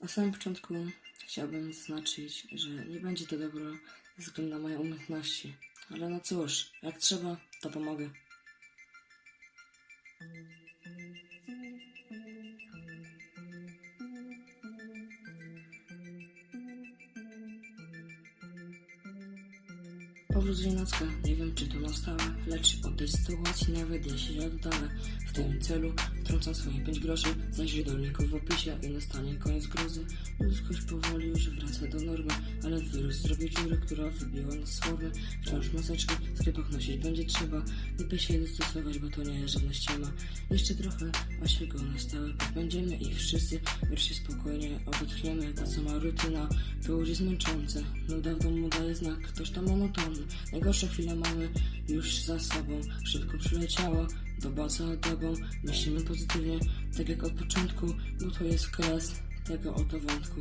Na samym początku chciałbym zaznaczyć, że nie będzie to dobro ze względu na moje umiejętności. Ale no cóż, jak trzeba, to pomogę. Powrót z nie wiem czy to na stałe, lecz od tej sytuacji nawet ja oddalę. W tym celu wtrącam swoje pięć groszy, zajrzyj do linku w opisie i nastanie koniec grozy. Ludzkość powoli już wraca do normy, ale wirus zrobił dziurę, która wybiła nas z formy. Wciąż maseczki w nosić będzie trzeba, lepiej się dostosować, bo to nie jest żadna ściema. Jeszcze trochę, a się go na stałe będziemy i wszyscy wreszcie spokojnie odetchniemy. Ta sama rutyna to już jest męczące, nuda w domu daje znak, ktoś tam monotonny. Najgorsze chwile mamy już za sobą, szybko przyleciała doba za dobą. Myślimy pozytywnie, tak jak od początku, bo to jest kres tego oto wątku.